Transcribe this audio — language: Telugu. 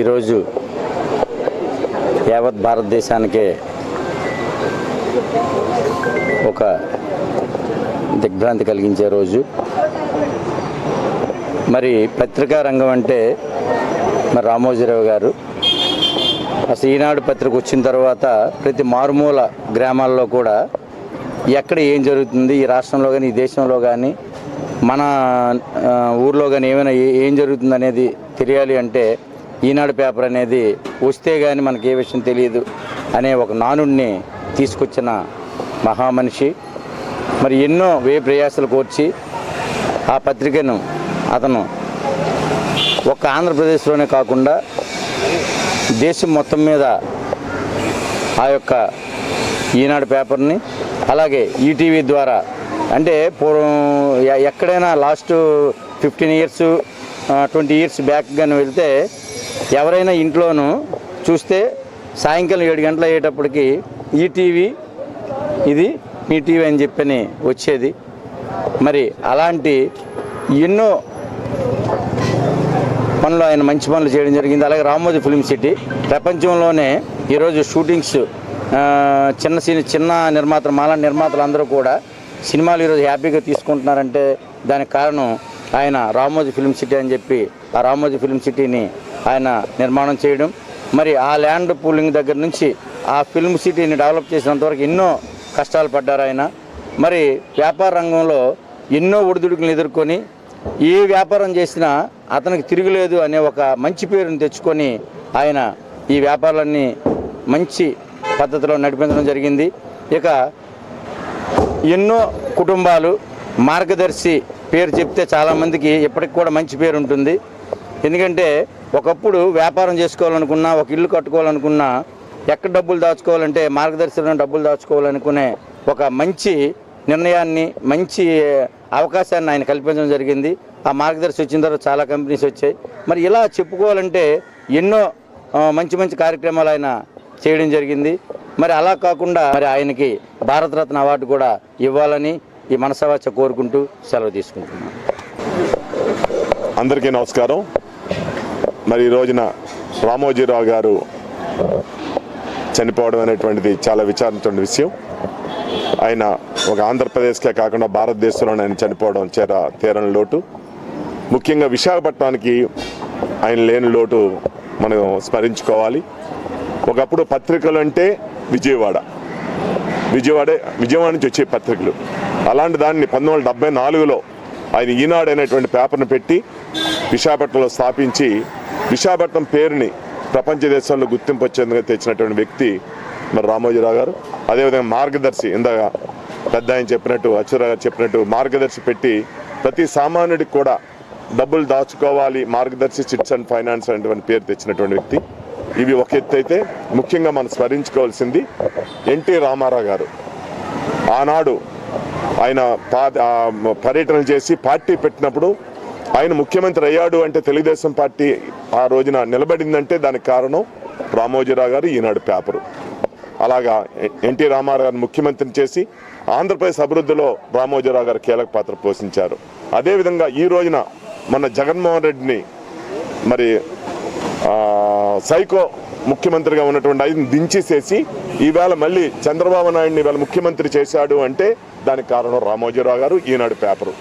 ఈరోజు యావత్ భారతదేశానికే ఒక దిగ్భ్రాంతి కలిగించే రోజు. మరి పత్రికా రంగం అంటే మరి రామోజీరావు గారు. అసలు ఈనాడు పత్రిక వచ్చిన తర్వాత ప్రతి మారుమూల గ్రామాల్లో కూడా ఎక్కడ ఏం జరుగుతుంది ఈ రాష్ట్రంలో కానీ ఈ దేశంలో కానీ మన ఊర్లో కానీ ఏమైనా ఏం జరుగుతుంది అనేది తెలియాలి అంటే ఈనాడు పేపర్ అనేది వస్తే కానీ మనకి ఏ విషయం తెలియదు అనే ఒక నానుడిని తీసుకొచ్చిన మహామనిషి. మరి ఎన్నో వే ప్రయాసాలు కోర్చి ఆ పత్రికను అతను ఒక్క ఆంధ్రప్రదేశ్లోనే కాకుండా దేశం మొత్తం మీద ఆ యొక్క ఈనాడు పేపర్ని అలాగే ఈటీవీ ద్వారా అంటే పూర్వం ఎక్కడైనా last fifteen years twenty years back కానీ వెళ్తే ఎవరైనా ఇంట్లోనూ చూస్తే సాయంకాలం ఏడు గంటలు అయ్యేటప్పటికి ఈటీవీ ఇది మీ టీవీ అని చెప్పని వచ్చేది. మరి అలాంటి ఎన్నో పనులు ఆయన మంచి పనులు చేయడం జరిగింది. అలాగే రామోజీ ఫిలిం సిటీ ప్రపంచంలోనే ఈరోజు షూటింగ్స్ చిన్న సిని చిన్న నిర్మాతలు మాలాంటి నిర్మాతలు అందరూ కూడా సినిమాలు ఈరోజు హ్యాపీగా తీసుకుంటున్నారంటే దానికి కారణం ఆయన రామోజీ ఫిలిం సిటీ అని చెప్పి ఆ రామోజీ ఫిలిం సిటీని ఆయన నిర్మాణం చేయడం. మరి ఆ ల్యాండ్ పూలింగ్ దగ్గర నుంచి ఆ ఫిల్మ్ సిటీని డెవలప్ చేసినంతవరకు ఎన్నో కష్టాలు పడ్డారు ఆయన. మరి వ్యాపార రంగంలో ఎన్నో ఒడిదుడుకులను ఎదుర్కొని ఏ వ్యాపారం చేసినా అతనికి తిరుగులేదు అనే ఒక మంచి పేరుని తెచ్చుకొని ఆయన ఈ వ్యాపారాలన్నీ మంచి పద్ధతిలో నడిపించడం జరిగింది. ఇక ఎన్నో కుటుంబాలు మార్గదర్శి పేరు చెప్తే చాలామందికి ఇప్పటికి కూడా మంచి పేరు ఉంటుంది. ఎందుకంటే ఒకప్పుడు వ్యాపారం చేసుకోవాలనుకున్నా ఒక ఇల్లు కట్టుకోవాలనుకున్నా ఎక్కడ డబ్బులు దాచుకోవాలంటే మార్గదర్శనం డబ్బులు దాచుకోవాలనుకునే ఒక మంచి నిర్ణయాన్ని మంచి అవకాశాన్ని ఆయన కల్పించడం జరిగింది. ఆ మార్గదర్శి వచ్చిన తర్వాత చాలా కంపెనీస్ వచ్చాయి. మరి ఇలా చెప్పుకోవాలంటే ఎన్నో మంచి మంచి కార్యక్రమాలు ఆయన చేయడం జరిగింది. మరి అలా కాకుండా మరి ఆయనకి భారతరత్న అవార్డు కూడా ఇవ్వాలని ఈ మనసవాచ కోరుకుంటూ సెలవు తీసుకుంటున్నాను. అందరికీ నమస్కారం. మరి ఈ రోజున రామోజీరావు గారు చనిపోవడం అనేటువంటిది చాలా విచారించిన విషయం. ఆయన ఒక ఆంధ్రప్రదేశ్కే కాకుండా భారతదేశంలోనే ఆయన చనిపోవడం చేర తీరని లోటు. ముఖ్యంగా విశాఖపట్నానికి ఆయన లేని లోటు మనం స్మరించుకోవాలి. ఒకప్పుడు పత్రికలు అంటే విజయవాడ. విజయవాడే విజయవాడ నుంచి వచ్చే పత్రికలు. అలాంటి దాన్ని పంతొమ్మిది వందల డెబ్బై నాలుగులో ఆయన ఈనాడు అనేటువంటి పేపర్ను పెట్టి విశాఖపట్నంలో స్థాపించి విశాఖపట్నం పేరుని ప్రపంచ దేశాల్లో గుర్తింపు వచ్చేందుకు తెచ్చినటువంటి వ్యక్తి మరి రామోజీరావు గారు. అదేవిధంగా మార్గదర్శి ఇందాక పెద్ద ఆయన చెప్పినట్టు అచ్చురావు గారు చెప్పినట్టు మార్గదర్శి పెట్టి ప్రతి సామాన్యుడికి కూడా డబ్బులు దాచుకోవాలి మార్గదర్శి చిట్స్ అండ్ ఫైనాన్స్ అనేటువంటి పేరు తెచ్చినటువంటి వ్యక్తి. ఇవి ఒక ఎత్తు అయితే ముఖ్యంగా మనం స్మరించుకోవాల్సింది ఎన్టీ రామారావు గారు. ఆనాడు ఆయన పా పర్యటనలు చేసి పార్టీ పెట్టినప్పుడు ఆయన ముఖ్యమంత్రి అయ్యాడు అంటే తెలుగుదేశం పార్టీ ఆ రోజున నిలబడిందంటే దానికి కారణం రామోజీరావు గారు ఈనాడు పేపరు. అలాగా ఎన్టీ రామారావు గారిని ముఖ్యమంత్రిని చేసి ఆంధ్రప్రదేశ్ అభివృద్ధిలో రామోజీరావు గారు కీలక పాత్ర పోషించారు. అదేవిధంగా ఈ రోజున మన జగన్మోహన్ రెడ్డిని మరి సైకో ముఖ్యమంత్రిగా ఉన్నటువంటి ఆయన దించేసేసి ఈవేళ మళ్ళీ చంద్రబాబు నాయుడిని ఇవాళ ముఖ్యమంత్రి చేశాడు అంటే దానికి కారణం రామోజీరావు గారు ఈనాడు పేపరు.